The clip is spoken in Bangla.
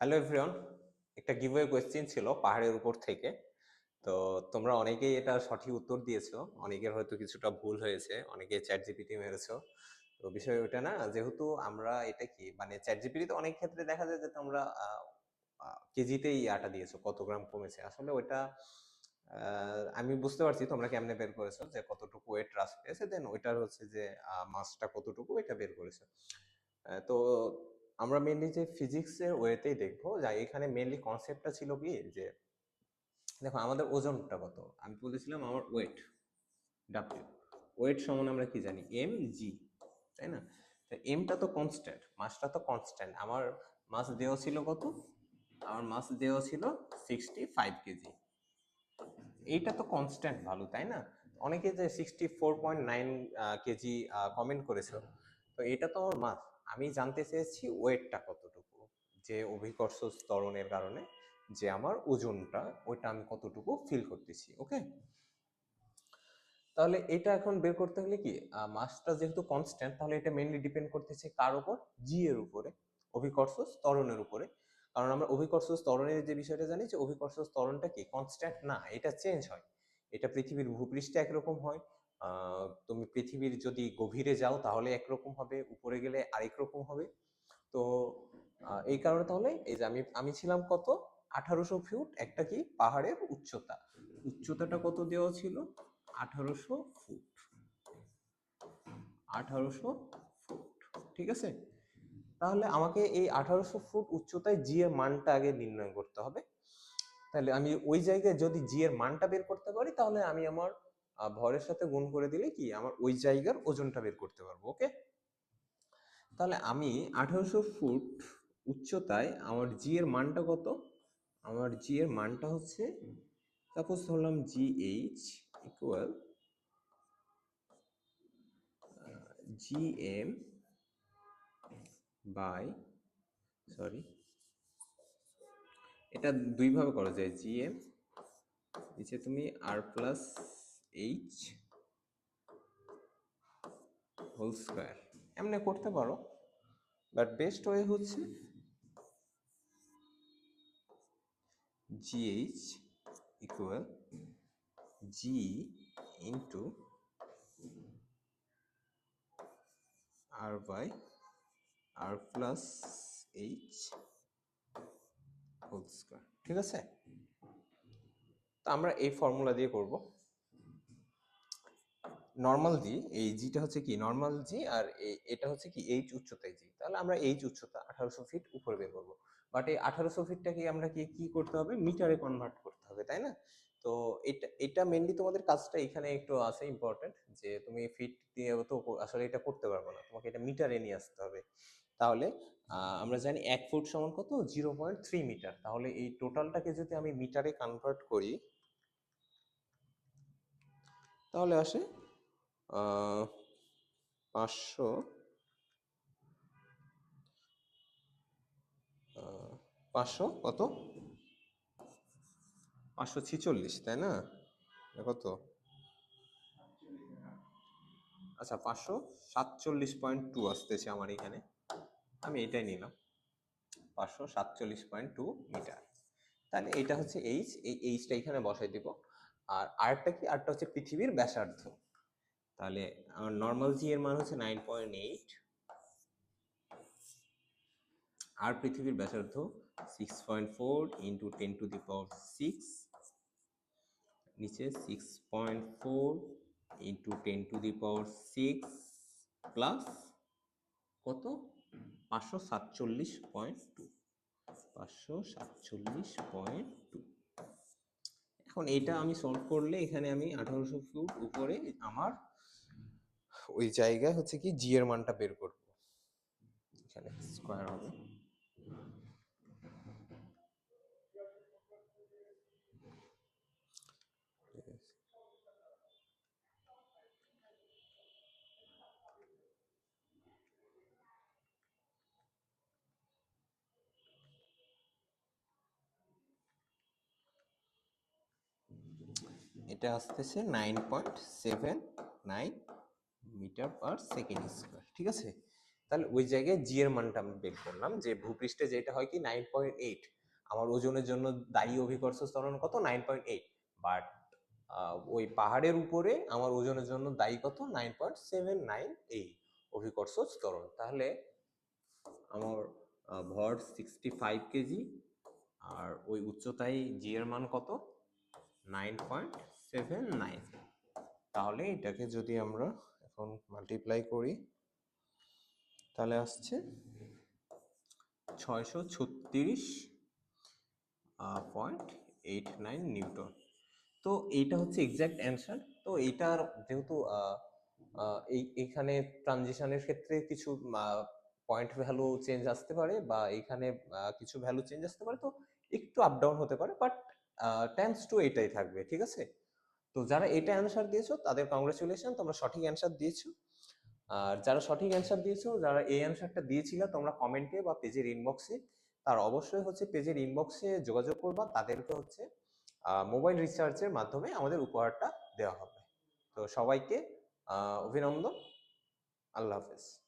হ্যালো এভরিওয়ান একটা গিভওয়ে কোয়েশ্চেন ছিল পাহাড়ের উপর থেকে। তো তোমরা অনেকেই এটা সঠিক উত্তর দিয়েছ। অনেকের হয়তো কিছুটা ভুল হয়েছে। অনেকে চ্যাট জিপিটি মেরেছো। তো বিষয় ওটা না, যেহেতু আমরা এটা কি মানে চ্যাট জিপিটি তো অনেক ক্ষেত্রে দেখা যায় যে তোমরা কেজিতেই আটা দিয়েছ, কত গ্রাম কমেছে। আসলে ওইটা আমি বুঝতে পারছি তোমরা কেমনে বের করেছ, যে কতটুকু ওয়েট হ্রাস পেয়েছে দেন ওইটার হচ্ছে যে মাসটা কতটুকু এটা বের করেছ। তো আমরা মেনলি যে ফিজিক্সের ওয়েতেই দেখব, যা এখানে মেনলি কনসেপ্টটা ছিল কি, যে দেখো আমাদের ওজনটা কত? আমি বলেছিলাম আমার ওয়েট ডাব্লিউ ওয়েট সমান আমরা কি জানি? এম জি তাই না? তো এমটা তো কনস্ট্যান্ট মাসটা তো কনস্ট্যান্ট আমার মাস দেওয়া ছিল কত? আমার মাস দেওয়া ছিল সিক্সটি ফাইভ কেজি এইটা তো কনস্ট্যান্ট ভালো তাই না? অনেকে যে sixty four point nine KG comment করেছিল। তো এটা তো আমার মাস আমি জানতে চেয়েছি ওয়েটটা কতটুকু, যে অভিকর্ষ স্তরণের কারণে যে আমার ওজনটা, ওইটা আমি কতটুকু ফিল করতেছি ওকে তাহলে এটা এখন বের করতে হলে কি মাসটা যেহেতু কনস্ট্যান্ট তাহলে এটা মেইনলি ডিপেন্ড করতেছে কার উপর? জি এর উপরে অভিকর্ষ স্তরণের উপরে। কারণ আমরা অভিকর্ষ স্তরণের যে বিষয়টা জানি, যে অভিকর্ষ স্তরণটা কি কনস্ট্যান্ট না, এটা চেঞ্জ হয়। এটা পৃথিবীর ভূপৃষ্ঠে একরকম হয় তুমি পৃথিবীর যদি গভীরে যাও, তাহলে একরকম হবে, উপরে গেলে আরেক রকম হবে। তো এই কারণে তাহলে এই যে আমি আমি ছিলাম কত? আঠারোশো ফুট, একটা কি? পাহাড়ের উচ্চতা। উচ্চতাটা কত দেওয়া ছিল? আঠারোশো ফুট। আঠারোশো ফুট, ঠিক আছে? তাহলে আমাকে এই আঠারোশো ফুট উচ্চতায় জি এর মানটা আগে নির্ণয় করতে হবে। তাহলে আমি ওই জায়গায় যদি জি এর মানটা বের করতে পারি, তাহলে আমি আমার ভরের সাথে গুণ করে দিলে কি? আমার ওই জায়গার ওজনটা বের করতে পারব ওকে তাহলে আমি আঠারোশো ফুট উচ্চতায় আমার জি এর মানটা কত? আমার জি এর মানটা হচ্ছে সাপোজ ধরলাম G H equal G M by sorry এটা দুইভাবে করা যায় জি এম নিচে তুমি R plus H whole square এমনি করতে পারো বাট বেস্ট ওয়ে হচ্ছে GH equal G into R by R plus H whole square ঠিক আছে? তো আমরা এই ফর্মুলা দিয়ে করব। নর্মাল জি এই জিটা হচ্ছে কি নর্মাল জি আর এটা হচ্ছে কি এইচ উচ্চতায় জি তাহলে আমরা এইচ উচ্চতা আঠারোশো ফিট উপরে বের করব। বাট এই আঠারোশো ফিটটাকে আমরা কি কি করতে হবে? মিটারে কনভার্ট করতে হবে, তাই না? তো এটা এটা মেনলি তোমাদের কাজটা এখানে একটু আছে ইম্পর্টেন্ট যে তুমি ফিট দিয়ে তো আসলে এটা করতে পারব না। তোমাকে এটা মিটারে নিয়ে আসতে হবে। তাহলে আমরা জানি এক ফুট সমান কত? জিরো পয়েন্ট থ্রি মিটার তাহলে এই টোটালটাকে যদি আমি মিটারে কনভার্ট করি, তাহলে আসে পাঁচশো। পাঁচশো কত? পাঁচশো ছিচল্লিশ, তাই না? কত? আচ্ছা পাঁচশো সাতচল্লিশ পয়েন্ট টু আসতেছে আমার এখানে। আমি এটাই নিলাম। পাঁচশো সাতচল্লিশ পয়েন্ট টু মিটার। তাহলে এটা হচ্ছে এইচ এই এইচটা এখানে বসাই দিব। আর আরটা কি? আরটা হচ্ছে পৃথিবীর ব্যাসার্ধ। তাহলে আমার নর্মাল জি এর মান হচ্ছে নাইন পয়েন্ট এইট আর পৃথিবীর ব্যাসার্ধ six point four into ten to the power six নিচে six point four into ten to the power six plus কত? পাঁচশো সাতচল্লিশ পয়েন্ট টু পাঁচশো সাতচল্লিশ পয়েন্ট টু এখন এটা আমি সলভ করলে এখানে আমি আঠারোশো ফুট উপরে আমার ওই জায়গায় হচ্ছে কি জি এর মানটা বের করব। এখানে স্কোয়ার হবে। এটা আসতেছে nine point seven nine metre per second square, ঠিক আছে? তাহলে ওই জায়গায় জি এর মানটা আমি বের করলাম যে ভূপৃষ্ঠে যেটা হয় কি নাইন পয়েন্ট এইট আমার ওজনের জন্য দায়ী অভিকর্ষ ত্বরণ কত? নাইন পয়েন্ট এইট বাট ওই পাহাড়ের উপরে আমার ওজনের জন্য দায়ী কত? Nine point seven nine eight অভিকর্ষ ত্বরণ। তাহলে আমার ভর সিক্সটি ফাইভ কেজি আর ওই উচ্চতায় জি এর মান কত? নাইন পয়েন্ট সেভেন নাইন তাহলে এটাকে যদি আমরা এখন মাল্টিপ্লাই করি, তাহলে আসছে ছয়শো ছত্রিশ পয়েন্ট এইট নাইন নিউটন। তো এইটা হচ্ছে এক্সাক্ট অ্যান্সার তো এইটার যেহেতু এই এখানে ট্রানজিশনের ক্ষেত্রে কিছু পয়েন্ট ভ্যালু চেঞ্জ আসতে পারে বা এখানে কিছু ভ্যালু চেঞ্জ আসতে পারে, তো একটু আপ ডাউন হতে পারে বাট টেন্স টু এটাই থাকবে, ঠিক আছে? তো যারা এটা অ্যান্সার দিয়েছ, তাদের কংগ্রেচুলেশন তোমরা সঠিক অ্যান্সার দিয়েছ। আর যারা সঠিক অ্যান্সার দিয়েছ, যারা এই অ্যান্সারটা দিয়েছিলে, তোমরা কমেন্টে বা পেজের ইনবক্সে তার অবশ্যই হচ্ছে পেজের ইনবক্সে যোগাযোগ করবা। তাদেরকে হচ্ছে মোবাইল রিচার্জের মাধ্যমে আমাদের উপহারটা দেওয়া হবে। তো সবাইকে অভিনন্দন। আল্লাহ হাফেজ।